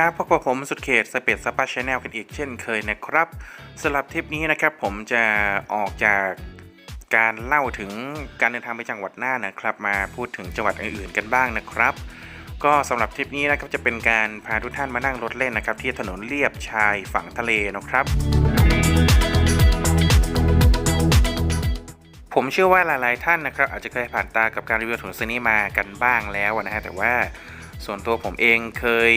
ครับพบกับผมสุดเขตสเปซสปาชแนลกันอีกเช่นเคยนะครับสำหรับทริปนี้นะครับผมจะออกจากการเล่าถึงการเดินทางไปจังหวัดน่านนะครับ มาพูดถึงจังหวัดอื่นๆกันบ้างนะครับ ก็สำหรับทริปนี้นะครับจะเป็นการพาทุกท่านมานั่งรถเล่นนะครับ ที่ถนนเลียบชายฝั่งทะเลนะครับ ผมเชื่อว่าหลายๆท่านนะครับ อาจจะเคยผ่านตากับการรีวิวถนนเส้นนี้มากันบ้างแล้วนะฮะแต่ว่า ส่วนตัวผมเองเคย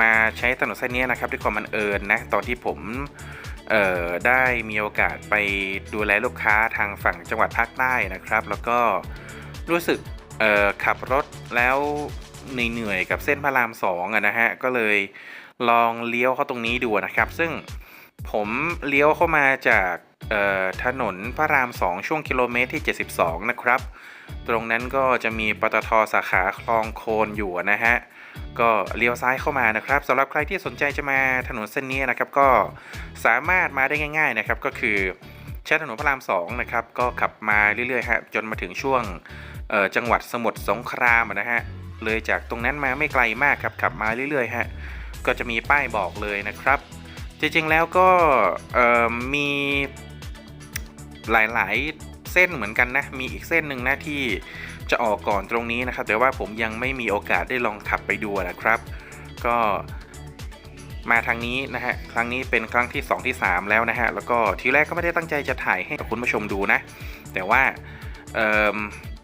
มาใช้ถนนเส้นนี้นะครับด้วยความบังเอิญนะตอนที่ผมได้มีโอกาสไปดูแลลูกค้าทางฝั่งจังหวัดภาคใต้นะครับ แล้วก็รู้สึกขับรถแล้วเหนื่อยๆกับเส้นพระรามสองนะฮะก็เลยลองเลี้ยวเข้าตรงนี้ดูนะครับ ซึ่งผมเลี้ยวเข้ามาจากถนนพระราม 2 ช่วงกิโลเมตรที่ 72 นะครับ ตรงนั้นก็จะมีปตทสาขาคลองโคนอยู่นะฮะ ก็เลี้ยวซ้ายเข้ามานะครับสำหรับใครที่สนใจจะมาถนนเส้นนี้นะครับ ก็สามารถมาได้ง่าย ๆนะครับ ก็คือใช้ถนนพระราม2นะครับก็ขับมาเรื่อยๆฮะจนมาถึงช่วงจังหวัดสมุทรสงครามนะฮะเลยจากตรงนั้นมาไม่ไกลมากครับขับมาเรื่อยๆฮะก็จะมีป้ายบอกเลยนะครับ จริงๆแล้วก็มีหลายๆ เส้นเหมือนกันนะ มีอีกเส้นหนึ่งนะที่จะออกก่อนตรงนี้นะครับ แต่ว่าผมยังไม่มีโอกาสได้ลองขับไปดูนะครับ ก็มาทางนี้นะฮะ ครั้งนี้เป็นครั้งที่ 2 ที่ 3 แล้วนะฮะ แล้วก็ทีแรกก็ไม่ได้ตั้งใจจะถ่ายให้กับคุณผู้ชมดูนะ แต่ว่า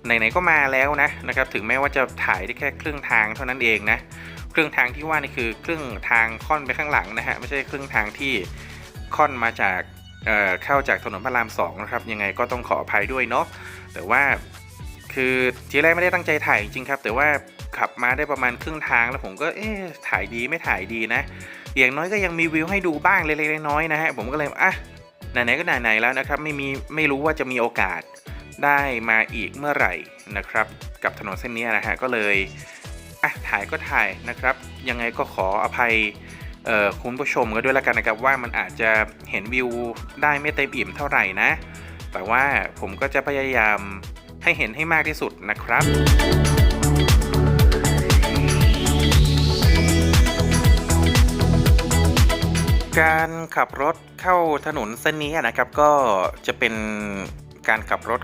ไหนๆก็มาแล้วนะนะครับ ถึงแม้ว่าจะถ่ายได้แค่ครึ่งทางเท่านั้นเองนะ ครึ่งทางที่ว่านี่คือครึ่งทางค่อนไปข้างหลังนะฮะ ไม่ใช่ครึ่งทางที่ค่อนมาจาก เเข้าจากถนนพระรามสองนะครับยังไงก็ต้องขออภัยด้วยเนาะแต่ว่าคือทีแรกไม่ได้ตั้งใจถ่ายจริงๆครับ แต่ว่าขับมาได้ประมาณครึ่งทางแล้วผมก็เอ๊ะถ่ายดีไม่ถ่ายดีนะอย่างน้อยก็ยังมีวิวให้ดูบ้างเล็กๆน้อยๆนะฮะผมก็เลยอะไหนๆก็ไหนๆแล้วนะครับไม่มีไม่รู้ว่าจะมีโอกาสได้มาอีกเมื่อไหร่นะครับ กับถนนเส้นนี้นะฮะก็เลยอะถ่ายก็ถ่ายนะครับ ยังไงก็ขออภัย คุณผู้ชมก็ด้วยละกันนะครับว่ามันอาจจะเห็นวิวได้ไม่เต็มอิ่มเท่าไหร่นะ แต่ว่าผมก็จะพยายามให้เห็นให้มากที่สุดนะครับการขับรถเข้าถนนเส้นนี้นะครับก็จะเป็นการขับรถ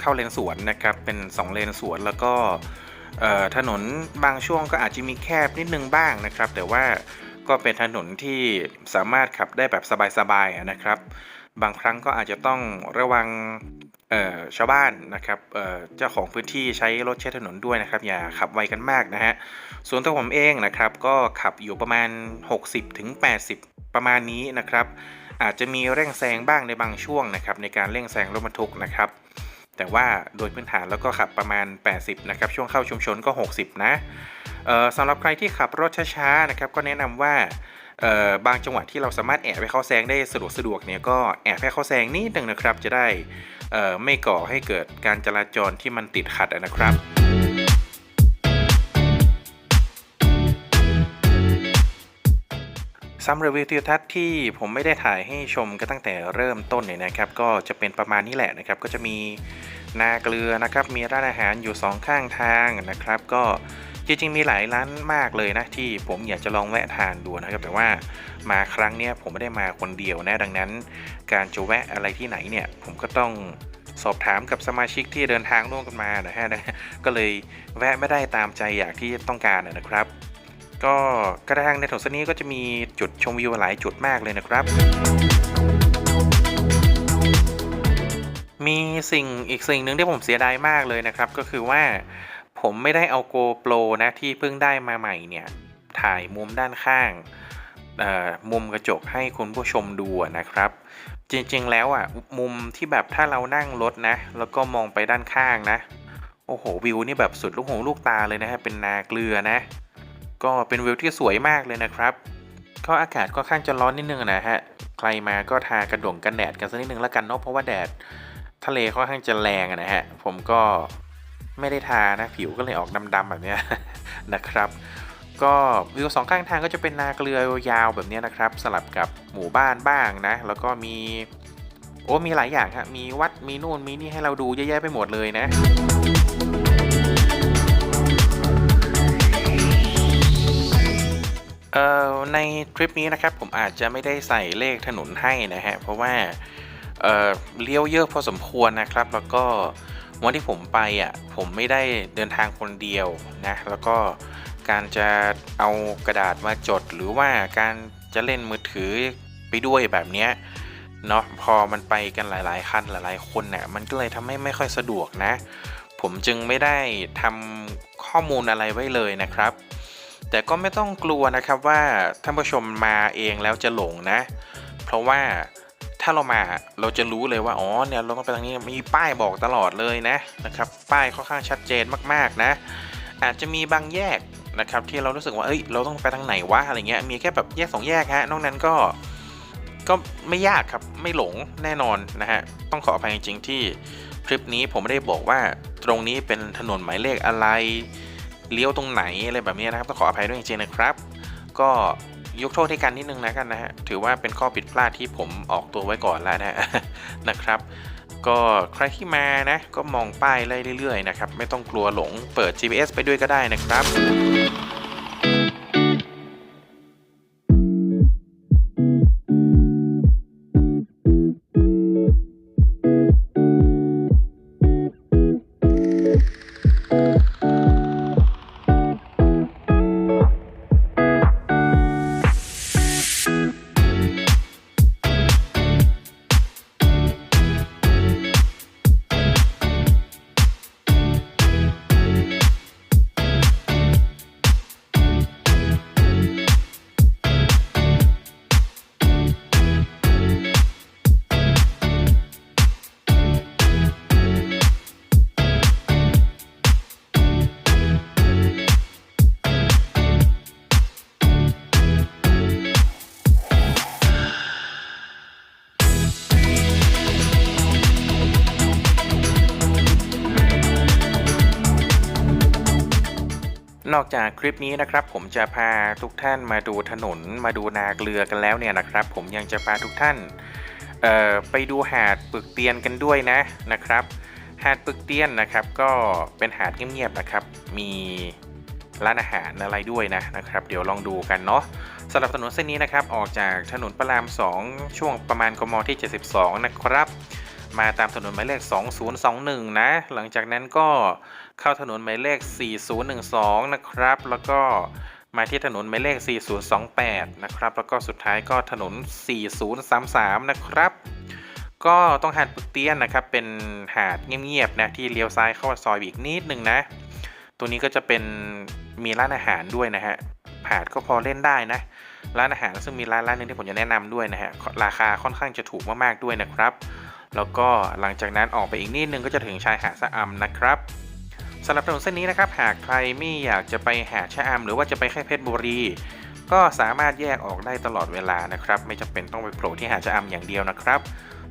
เข้าเลนสวนนะครับเป็น 2 เลนสวนแล้วก็ถนนบางช่วงก็อาจจะมีแคบนิดนึงบ้างนะครับ แต่ว่า ก็เป็นถนนที่สามารถขับได้แบบสบายๆนะครับ บางครั้งก็อาจจะต้องระวังชาวบ้านนะครับเเจ้าของพื้นที่ใช้รถใช้ถนนด้วยนะครับ อย่าขับไวกันมากนะฮะส่วนตัวผมเองนะครับก็ขับอยู่ประมาณ 60-80ถึงประมาณนี้นะครับ อาจจะมีเร่งแซงบ้างในบางช่วงนะครับในการเร่งแซงรถบรรทุกนะครับแต่ว่าโดยพื้นฐานแล้วก็ขับประมาณ 80 นะครับ ช่วงเข้าชุมชนก็ 60 นะ สำหรับใครที่ขับรถช้าๆนะครับก็แนะนำว่าบางจังหวะที่เราสามารถแอบไปเข้าแซงได้สะดวกสะดวกเนี่ยก็แอบให้เข้าแซงนิดนึงนะครับ จะได้ไม่ก่อให้เกิดการจราจรที่มันติดขัดนะครับซ้ำรีวิวทิวทัศน์ที่ผมไม่ได้ถ่ายให้ชมกันตั้งแต่เริ่มต้นเนี่ยนะครับ ก็จะเป็นประมาณนี้แหละนะครับ ก็จะมีนาเกลือนะครับ มีร้านอาหารอยู่สองข้างทางนะครับ ก็ จริงๆมีหลายร้านมากเลยนะที่ผมอยากจะลองแวะทานดูนะครับ แต่ว่ามาครั้งนี้ผมไม่ได้มาคนเดียวนะดังนั้น การจะแวะอะไรที่ไหนเนี่ย ผมก็ต้องสอบถามกับสมาชิกที่เดินทางร่วมกันมานะฮะก็เลยแวะไม่ได้ตามใจอยากที่ต้องการนะครับ ก็กระทางในถนนเส้นนี้ก็จะมีจุดชมวิวหลายจุดมากเลยนะครับมีสิ่งอีกสิ่งหนึ่งที่ผมเสียดายมากเลยนะครับ ก็คือว่า ผมไม่ได้เอา GoPro นะที่เพิ่งได้มาใหม่เนี่ย ถ่ายมุมด้านข้างมุมกระจกให้คุณผู้ชมดูนะครับ จริงๆแล้วอะมุมที่แบบถ้าเรานั่งรถนะ แล้วก็มองไปด้านข้างนะ โอ้โหวิวนี่แบบสุดลูกหูลูกตาเลยนะฮะเป็นนาเกลือนะ ก็เป็นวิวที่สวยมากเลยนะครับ ก็อากาศก็ข้างจะร้อนนิดนึงนะฮะใครมาก็ทากระดงกันแดดกันสักนิดนึงแล้วกันเนาะเพราะว่าแดดทะเลค่อนข้างจะแรงนะฮะผมก็ ไม่ได้ทานะผิวก็เลยออกดำๆแบบนี้นะครับ ก็วิวสองข้างทางก็จะเป็นนาเกลือยาวแบบนี้นะครับ สลับกับหมู่บ้านบ้างนะ แล้วก็มีโอ้มีหลายอย่างฮะมีวัดมีนู่นมีนี่ให้เราดูเยอะแยะไปหมดเลยนะเอเอ่อในทริปนี้นะครับผมอาจจะไม่ได้ใส่เลขถนนให้นะฮะเพราะว่าเอ่อเลี้ยวเยอะพอสมควรนะครับ แล้วก็ วันที่ผมไปอะผมไม่ได้เดินทางคนเดียวนะแล้วก็การจะเอากระดาษมาจด หรือว่าการจะเล่นมือถือไปด้วยแบบเนี้ยเนาะพอมันไปกันหลาย ๆ คันหลาย ๆ คนเนี่ยมันก็เลยทำให้ไม่ค่อยสะดวกนะ ผมจึงไม่ได้ทำข้อมูลอะไรไว้เลยนะครับ แต่ก็ไม่ต้องกลัวนะครับว่าท่านผู้ชมมาเองแล้วจะหลงนะ เพราะว่า ถ้าเรามาเราจะรู้เลยว่าอ๋อเนี่ยเราต้องไปทางนี้มีป้ายบอกตลอดเลยนะนะครับ ป้ายค่อนข้างชัดเจนมากๆนะ อาจจะมีบางแยกนะครับที่เรารู้สึกว่าเอ้ยเราต้องไปทางไหนวะอะไรเงี้ยมีแค่แบบแยกสองแยกฮะนอกนั้นก็ก็ไม่ยากครับไม่หลงแน่นอนนะฮะต้องขออภัยจริง ๆ ที่คลิปนี้ผมไม่ได้บอกว่าตรงนี้เป็นถนนหมายเลขอะไรเลี้ยวตรงไหนอะไรแบบนี้นะครับต้องขออภัยด้วยจริงๆนะครับ ก็ ยกโทษให้กันนิดนึงนะกันนะฮะ ถือว่าเป็นข้อผิดพลาดที่ผมออกตัวไว้ก่อนแล้วนะนะครับ ก็ใครที่มานะ ก็มองป้ายไล่เรื่อยๆนะครับ ไม่ต้องกลัวหลง เปิด GPS ไปด้วยก็ได้นะครับ นอกจากคลิปนี้นะครับผมจะพาทุกท่านมาดูถนนมาดูนาเกลือกันแล้วเนี่ยนะครับ ผมยังจะพาทุกท่านไปดูหาดปึกเตียนกันด้วยนะนะครับ หาดปึกเตียนนะครับ ก็เป็นหาดเงียบๆนะครับ มีร้านอาหารอะไรด้วยนะนะครับ เดี๋ยวลองดูกันเนาะสำหรับถนนเส้นนี้นะครับ ออกจากถนนพระราม 2 ช่วงประมาณกมที่ 72 นะครับ มาตามถนนหมายเลข 2021 นะ หลังจากนั้นก็เข้าถนนหมายเลข 4012 นะครับ แล้วก็มาที่ถนนหมายเลข 4028 นะครับ แล้วก็สุดท้ายก็ถนน 4033 นะครับก็ต้องหาดปึกเตี้ยนนะครับ เป็นหาดเงียบๆนะที่เลี้ยวซ้ายเข้าซอยอีกนิดนึงนะ ตัวนี้ก็จะเป็นมีร้านอาหารด้วยนะฮะหาดก็พอเล่นได้นะร้านอาหารซึ่งมีร้านร้านหนึงที่ผมจะแนะนำด้วยนะฮะราคาค่อนข้างจะถูกมากๆด้วยนะครับ แล้วก็หลังจากนั้นออกไปอีกนิดนึงก็จะถึงชายหาดสะอำนะครับสำหรับถนนเส้นนี้นะครับ หากใครไม่อยากจะไปหาดชะอำหรือว่าจะไปแค่เพชรบุรี ก็สามารถแยกออกได้ตลอดเวลานะครับ ไม่จำเป็นต้องไปโผล่ที่หาดชะอำอย่างเดียวนะครับ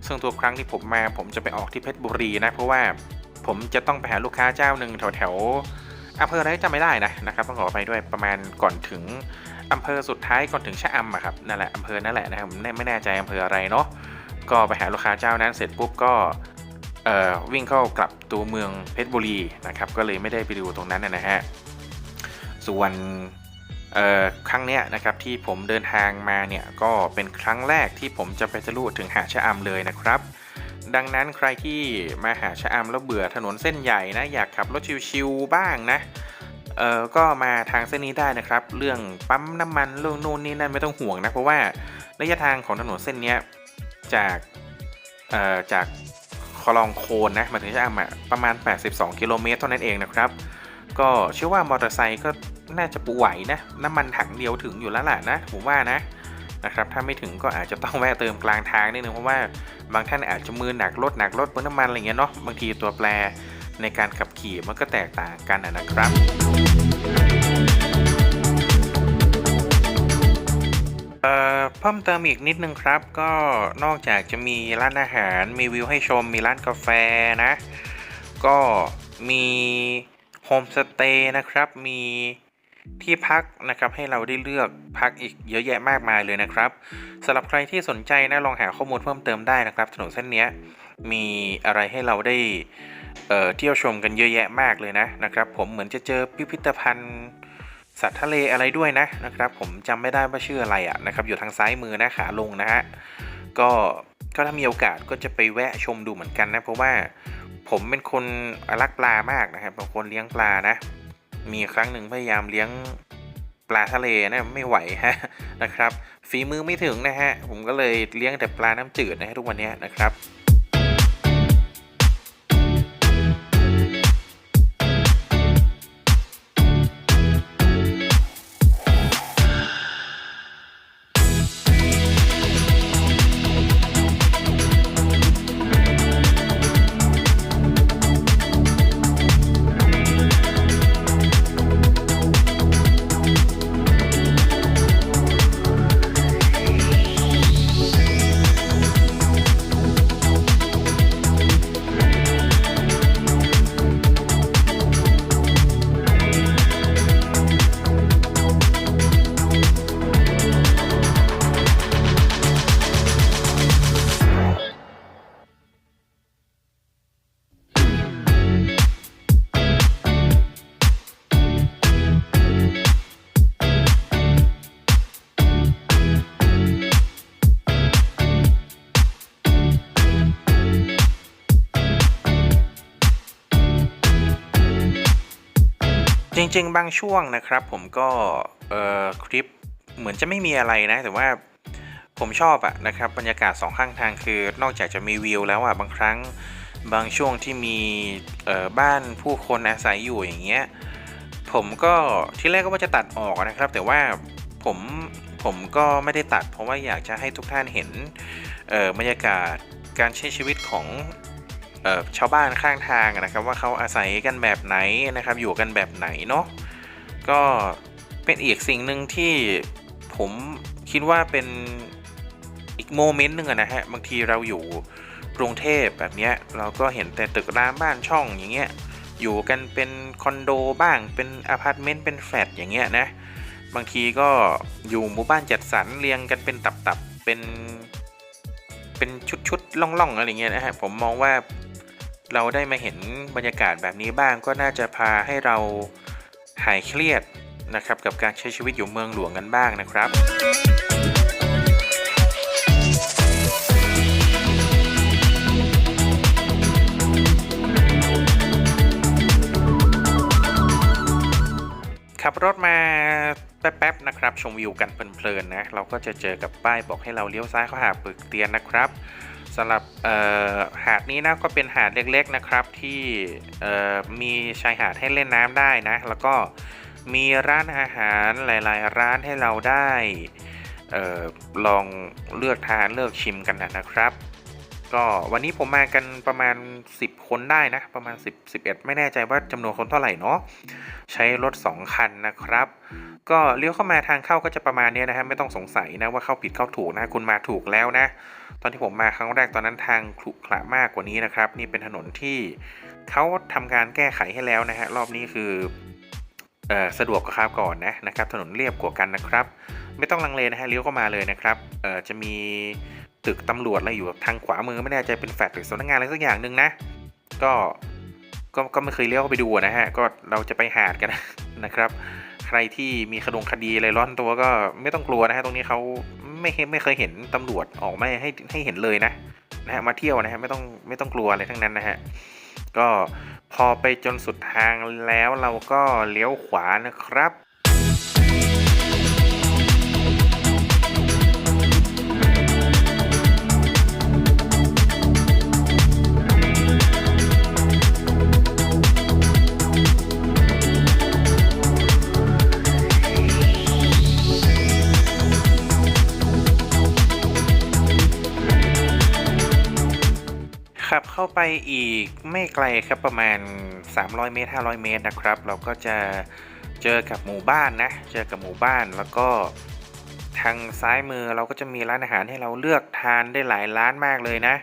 ซึ่งตัวครั้งที่ผมมาผมจะไปออกที่เพชรบุรีนะเพราะว่าผมจะต้องไปหาลูกค้าเจ้าหนึ่งแถวแถวอำเภออะไรจำไม่ได้นะนะครับต้องขอไปด้วยประมาณก่อนถึงอำเภอสุดท้ายก่อนถึงชะอำอะครับนั่นแหละอำเภอนั่นแหละนะครับผมไม่แน่ใจอำเภออะไรเนาะ ก็ไปหาลูกค้าเจ้านั้นเสร็จปุ๊บก็วิ่งเข้ากลับตัวเมืองเพชรบุรีนะครับก็เลยไม่ได้ไปดูตรงนั้นนะฮะส่วนครั้งเนี้ยนะครับที่ผมเดินทางมาเนี่ยก็เป็นครั้งแรกที่ผมจะไปทะลุถึงหาดชะอำเลยนะครับ ดังนั้นใครที่มาหาชะอำแล้วเบื่อถนนเส้นใหญ่นะอยากขับรถชิวๆบ้างนะเออก็มาทางเส้นนี้ได้นะครับ เรื่องปั๊มน้ำมันเรื่องนู่นนี่นั่นไม่ต้องห่วงนะเพราะว่าระยะทางของถนนเส้นนี้ จากเอ่อจากคลองโคนนะมาถึงชะอำอะประมาณ 82 กิโลเมตรเท่านั้นเองนะครับ ก็เชื่อว่ามอเตอร์ไซค์ก็น่าจะปูไหวนะ น้ำมันถังเดียวถึงอยู่แล้วแหละนะผมว่านะนะครับถ้าไม่ถึงก็อาจจะต้องแวะเติมกลางทางนิดนึงเพราะว่าบางท่านอาจจะมือหนักรถหนักรถเติมน้ำมันอะไรเงี้ยเนาะบางทีตัวแปรในการขับขี่มันก็แตกต่างกันนะครับ เพิ่มเติมอีกนิดนึงครับ ก็นอกจากจะมีร้านอาหาร มีวิวให้ชม มีร้านกาแฟนะ ก็มีโฮมสเตย์นะครับ มีที่พักนะครับให้เราได้เลือกพักอีกเยอะแยะมากมายเลยนะครับสำหรับใครที่สนใจนะลองหาข้อมูลเพิ่มเติมได้นะครับถนนเส้นนี้มีอะไรให้เราได้เเที่ยวชมกันเยอะแยะมากเลยนะนะครับ ผมเหมือนจะเจอพิพิธภัณฑ์ สัตว์ทะเลอะไรด้วยนะนะครับผมจำไม่ได้ว่าชื่ออะไรอะนะครับอยู่ทางซ้ายมือนะขาลงนะฮะก็ก็ถ้ามีโอกาสก็จะไปแวะชมดูเหมือนกันนะ เพราะว่าผมเป็นคนรักปลามากนะครับเป็นคนเลี้ยงปลานะ มีครั้งหนึ่งพยายามเลี้ยงปลาทะเลนะไม่ไหวฮะนะครับฝีมือไม่ถึงนะฮะผมก็เลยเลี้ยงแต่ปลาน้ำจืดนะฮะทุกวันนี้นะครับ ริง ๆ บางช่วงนะครับ ผมก็เอ่อคลิปเหมือนจะไม่มีอะไรนะ แต่ว่าผมชอบอะนะครับบรรยากาศสองข้างทางคือนอกจากจะมีวิวแล้วอะบางครั้งบางช่วงที่มีเอ่อบ้านผู้คนอาศัยอยู่อย่างเงี้ยผมก็ที่แรกก็ว่าจะตัดออกนะครับ แต่ว่าผมผมก็ไม่ได้ตัด เพราะว่าอยากจะให้ทุกท่านเห็นเอ่อบรรยากาศการใช้ชีวิตของ ชาวบ้านข้างทางนะครับ ว่าเขาอาศัยกันแบบไหนนะครับ อยู่กันแบบไหนเนาะก็เป็นอีกสิ่งหนึ่งที่ผมคิดว่าเป็นอีกโมเมนต์หนึ่งนะฮะบางทีเราอยู่กรุงเทพแบบเนี้ยเราก็เห็นแต่ตึกรามบ้านช่องอย่างเงี้ยอยู่กันเป็นคอนโดบ้างเป็นอพาร์ตเมนต์เป็นแฟลตอย่างเงี้ยนะบางทีก็อยู่หมู่บ้านจัดสรรเรียงกันเป็นตับๆเป็นเป็นชุดๆล่องๆอะไรเงี้ยนะฮะผมมองว่า เราได้มาเห็นบรรยากาศแบบนี้บ้างก็น่าจะพาให้เราหายเครียดนะครับกับการใช้ชีวิตอยู่เมืองหลวงกันบ้างนะครับขับรถมาแป๊บๆนะครับ ชมวิวกันเพลินๆนะ เราก็จะเจอกับป้ายบอกให้เราเลี้ยวซ้ายเข้าหาปึกเตียนนะครับ สำหรับหาดนี้นะก็เป็นหาดเล็กๆนะครับที่มีชายหาดให้เล่นน้ำได้นะ แล้วก็มีร้านอาหารหลายๆ ร้านให้เราได้ออลองเลือกทานเลือกชิมกันนะครับ ก็วันนี้ผมมากันประมาณ 10 คนได้นะ ประมาณ 10 11 ไม่แน่ใจว่าจำนวนคนเท่าไหร่เนาะใช้รถ 2 คันนะครับ ก็เลี้ยวเข้ามาทางเข้าก็จะประมาณนี้นะฮะไม่ต้องสงสัยนะว่าเข้าผิดเข้าถูกนะคุณมาถูกแล้วนะ ตอนที่ผมมาครั้งแรกตอนนั้นทางขรุขระมากกว่านี้นะครับ นี่เป็นถนนที่เขาทำการแก้ไขให้แล้วนะฮะรอบนี้คือสะดวกกว่าคราวก่อนนะนะครับ ถนนเรียบกว่ากันนะครับ ไม่ต้องลังเลนะฮะเลี้ยวเข้ามาเลยนะครับจะมี ตึกตำรวจอะไรอยู่ทางขวามือไม่แน่ใจเป็นแฟลตหรือสำนักงานอะไรสักอย่างหนึ่งนะ ก็ก็ก็ไม่เคยเลี้ยวไปดูนะฮะ ก็เราจะไปหาดกันนะครับ ใครที่มีคดงคดีอะไรร้อนตัวก็ไม่ต้องกลัวนะฮะตรงนี้เขาไม่ไม่เคยเห็นตำรวจออกไมาให้ให้เห็นเลยนะนะฮะมาเที่ยวนะฮะไม่ต้องไม่ต้องกลัวอะไรทั้งนั้นนะฮะก็พอไปจนสุดทางแล้วเราก็เลี้ยวขวานะครับ เข้าไปอีกไม่ไกลครับประมาณ 300 เมตร 500 เมตรนะครับ เราก็จะเจอกับหมู่บ้านนะ เจอกับหมู่บ้านแล้วก็ทางซ้ายมือเราก็จะมีร้านอาหารให้เราเลือกทานได้หลายร้านมากเลยนะ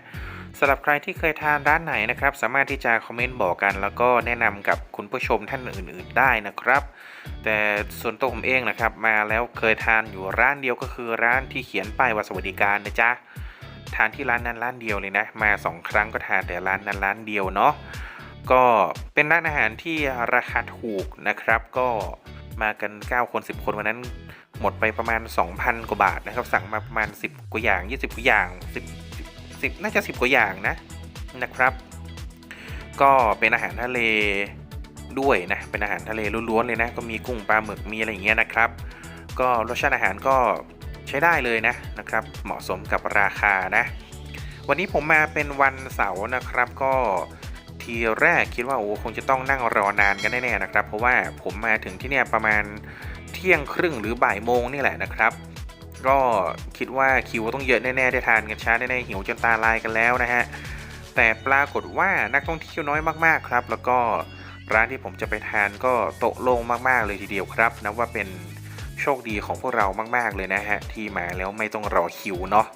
สำหรับใครที่เคยทานร้านไหนนะครับ สามารถที่จะคอมเมนต์บอกกัน แล้วก็แนะนำกับคุณผู้ชมท่านอื่น ๆ ได้นะครับ แต่ส่วนตัวผมเองนะครับ มาแล้วเคยทานอยู่ร้านเดียวก็คือร้านที่เขียนป้ายว่าสวัสดิการนะจ๊ะ ทานที่ร้านนั้นร้านเดียวเลยนะ มาสองครั้งก็ทานแต่ร้านนั้นร้านเดียวเนาะก็เป็นร้านอาหารที่ราคาถูกนะครับ ก็มากัน 9 คน 10 คนวันนั้นหมดไปประมาณ 2,000 กว่าบาทนะครับ สั่งมาประมาณ 10 กว่าอย่าง 20 กว่าอย่าง10 10น่าจะ 10 กว่าอย่างนะนะครับ ก็เป็นอาหารทะเลด้วยนะ เป็นอาหารทะเลล้วนๆเลยนะ ก็มีกุ้งปลาหมึกมีอะไรอย่างเงี้ยนะครับ ก็รสชาติอาหารก็ ใช้ได้เลยนะนะครับ เหมาะสมกับราคานะ วันนี้ผมมาเป็นวันเสาร์นะครับก็ทีแรกคิดว่าโอ้คงจะต้องนั่งรอนานกันแน่ๆนะครับ เพราะว่าผมมาถึงที่เนี่ยประมาณเที่ยงครึ่งหรือบ่ายโมงนี่แหละนะครับ ก็คิดว่าคิวต้องเยอะแน่ๆได้ทานกันช้าแน่ๆหิวจนตาลายกันแล้วนะฮะแต่ปรากฏว่านักท่องเที่ยวน้อยมากๆครับ แล้วก็ร้านที่ผมจะไปทานก็โต๊ะโล่งมากๆเลยทีเดียวครับนับว่าเป็น โชคดีของพวกเรามาก ๆ เลยนะฮะ ที่มาแล้วไม่ต้องรอคิวเนาะ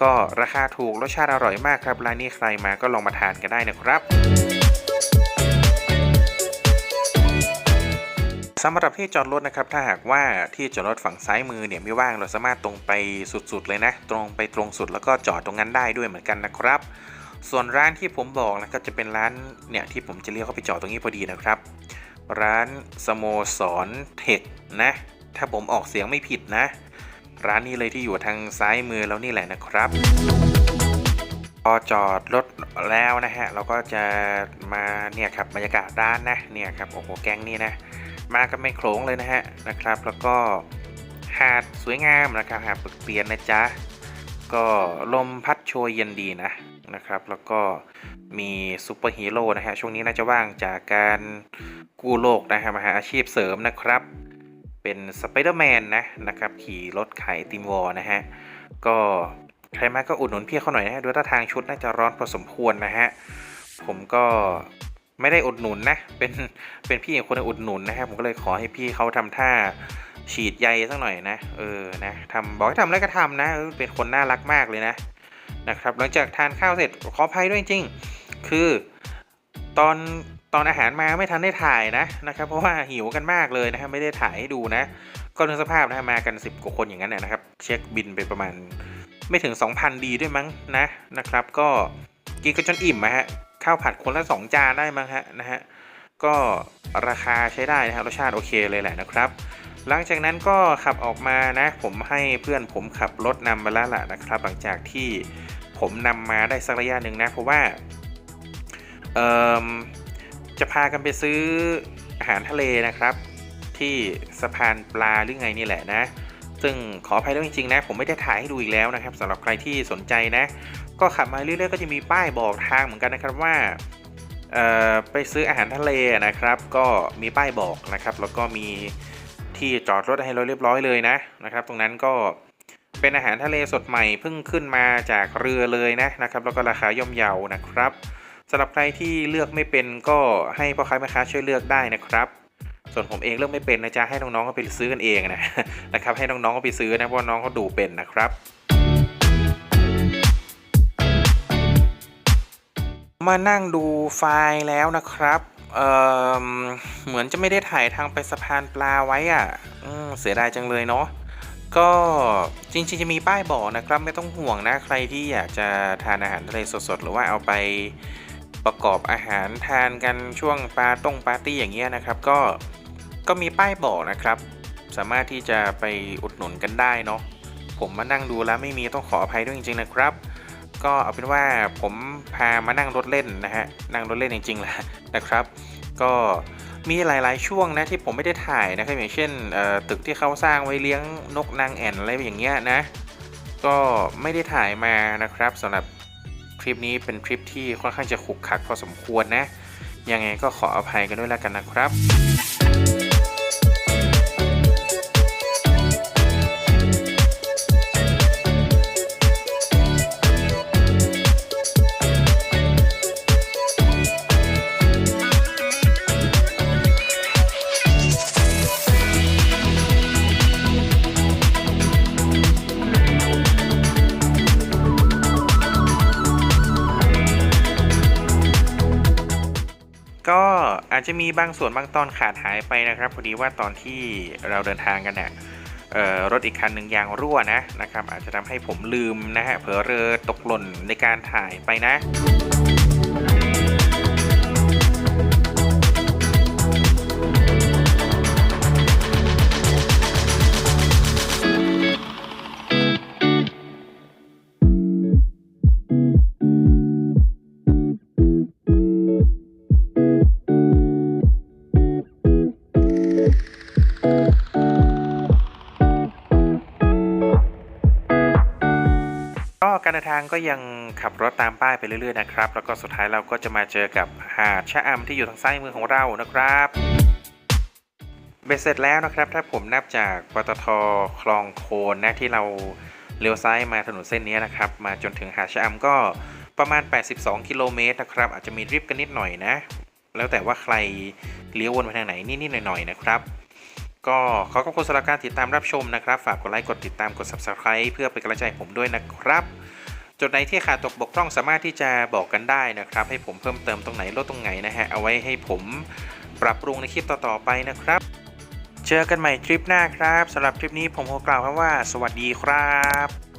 ก็ราคาถูกรสชาติอร่อยมากครับร้านนี้ใครมาก็ลองมาทานกันได้นะครับสำหรับที่จอดรถนะครับถ้าหากว่าที่จอดรถฝั่งซ้ายมือเนี่ยไม่ว่างเราสามารถตรงไปสุดๆเลยนะ ตรงไปตรงสุดแล้วก็จอดตรงนั้นได้ด้วยเหมือนกันนะครับ ส่วนร้านที่ผมบอกนะก็จะเป็นร้านเนี่ยที่ผมจะเรียกเข้าไปจอดตรงนี้พอดีนะครับ ร้านสโมสรเทคนะ ถ้าผมออกเสียงไม่ผิดนะ ร้านนี้เลยที่อยู่ทางซ้ายมือแล้วนี่แหละนะครับ พอจอดรถแล้วนะฮะ เราก็จะมาเนี่ยครับบรรยากาศร้านนะเนี่ยครับโอ้โหแก๊งนี้นะ มากันไม่โขลงเลยนะฮะนะครับ แล้วก็หาดสวยงามนะครับหาดปึกเปียนนะจ๊ะก็ลมพัดโชยเย็นดีนะนะครับ แล้วก็มีซูเปอร์ฮีโร่นะฮะช่วงนี้น่าจะว่างจากการกู้โลกนะฮะมาหาอาชีพเสริมนะครับ เป็นสไปเดอร์แมนนะนะครับขี่รถไขติมวอลนะฮะ ก็ใครมาก็อุดหนุนพี่เขาหน่อยนะฮะดูท่าทางชุดน่าจะร้อนพอสมควรนะฮะ ผมก็ไม่ได้อุดหนุนนะ เป็นเป็นพี่คนอุดหนุนนะฮะผมก็เลยขอให้พี่เขาทำท่าฉีดใยสักหน่อยนะ เออนะทำบอกให้ทำอะไรก็ทำนะ เป็นคนน่ารักมากเลยนะนะครับหลังจากทานข้าวเสร็จขออภัยด้วยจริง คือ ตอนตอนอาหารมาไม่ทันได้ถ่ายนะนะครับ เพราะว่าหิวกันมากเลยนะฮะไม่ได้ถ่ายให้ดูนะ ก็นึกสภาพนะฮะมากัน 10กว่าคนอย่างนั้นนะนะครับ เช็คบินไปประมาณไม่ถึง 2,000 ดีด้วยมั้งนะนะครับ ก็กินกันจนอิ่มนะฮะข้าวผัดคนละ 2 จานได้มั้งฮะนะฮะก็ราคาใช้ได้นะฮะรสชาติโอเคเลยแหละนะครับ หลังจากนั้นก็ขับออกมานะ ผมให้เพื่อนผมขับรถนำมาแล้วล่ะนะครับ หลังจากที่ผมนำมาได้สักระยะหนึ่งนะเพราะว่า จะพากันไปซื้ออาหารทะเลนะครับ ที่สะพานปลาหรือไงนี่แหละนะ ซึ่งขออภัยด้วยจริงๆนะ ผมไม่ได้ถ่ายให้ดูอีกแล้วนะครับสำหรับใครที่สนใจนะ ก็ขับมาเรื่อยๆก็จะมีป้ายบอกทางเหมือนกันนะครับว่าไปซื้ออาหารทะเลนะครับ ก็มีป้ายบอกนะครับ แล้วก็มีที่จอดรถให้เราเรียบร้อยเลยนะนะครับ ตรงนั้นก็เป็นอาหารทะเลสดใหม่เพิ่งขึ้นมาจากเรือเลยนะนะครับ แล้วก็ราคาย่อมเยานะครับ สำหรับใครที่เลือกไม่เป็นก็ให้พ่อค้าแม่ค้าช่วยเลือกได้นะครับ ส่วนผมเองเลือกไม่เป็นนะจ๊ะให้น้องๆก็ไปซื้อกันเองนะนะครับให้น้องๆก็ไปซื้อนะเพราะน้องเขาดูเป็นนะครับมานั่งดูไฟล์แล้วนะครับเอ่อเหมือนจะไม่ได้ถ่ายทางไปสะพานปลาไว้อะเสียดายจังเลยเนาะ ก็จริงๆจะมีป้ายบอกนะครับ ไม่ต้องห่วงนะ ใครที่อยากจะทานอาหารทะเลสดๆ หรือว่าเอาไป ประกอบอาหารทานกันช่วงปาต้งปาร์ตี้อย่างเงี้ยนะครับ ก็ก็มีป้ายบอกนะครับ สามารถที่จะไปอุดหนุนกันได้เนาะผมมานั่งดูแล้วไม่มีต้องขออภัยด้วยจริงๆนะครับ ก็เอาเป็นว่าผมพามานั่งรถเล่นนะฮะนั่งรถเล่นจริงๆแหละนะครับ ก็มีหลายๆช่วงนะที่ผมไม่ได้ถ่ายนะครับอย่างเช่นตึกที่เขาสร้างไว้เลี้ยงนกนางแอ่นอะไรอย่างเงี้ยนะ ก็ไม่ได้ถ่ายมานะครับสำหรับ ทริปนี้เป็นทริปที่ค่อนข้างจะขุกขักพอสมควรนะ ยังไงก็ขออภัยกันด้วยแล้วกันนะครับ จะมีบางส่วนบางตอนขาดหายไปนะครับพอดีว่าตอนที่เราเดินทางกันเนี่ยเอ่อรถอีกคันหนึ่งยางรั่วนะนะครับ อาจจะทำให้ผมลืมนะฮะเผลอเรอตกหล่นในการถ่ายไปนะางก็ยังขับรถตามป้ายไปเรื่อยๆนะครับ แล้วก็สุดท้ายเราก็จะมาเจอกับหาดชะอำที่อยู่ทางซ้ายมือของเรานะครับเบ็ดเสร็จแล้วนะครับ ถ้าผมนับจากปตทคลองโคนนะที่เราเลี้ยวซ้ายมาถนนเส้นนี้นะครับ มาจนถึงหาดชะอำก็ประมาณ 82 กิโลเมตรนะครับ อาจจะมีริฟต์กันนิดหน่อยนะ แล้วแต่ว่าใครเลี้ยววนไปทางไหนนิดๆหน่อยๆนะครับ ก็ขอขอบคุณสำหรับการติดตามรับชมนะครับ ฝากกดไลค์กดติดตามกด subscribe เพื่อเป็นกำลังใจให้ผมด้วยนะครับ จุดไหนที่ขาดตกบกพร่องสามารถที่จะบอกกันได้นะครับ ให้ผมเพิ่มเติมตรงไหนลดตรงไหนนะฮะเอาไว้ให้ผมปรับปรุงในคลิปต่อๆไปนะครับ เจอกันใหม่คลิปหน้าครับสำหรับคลิปนี้ผมขอกล่าวคำว่า สวัสดีครับ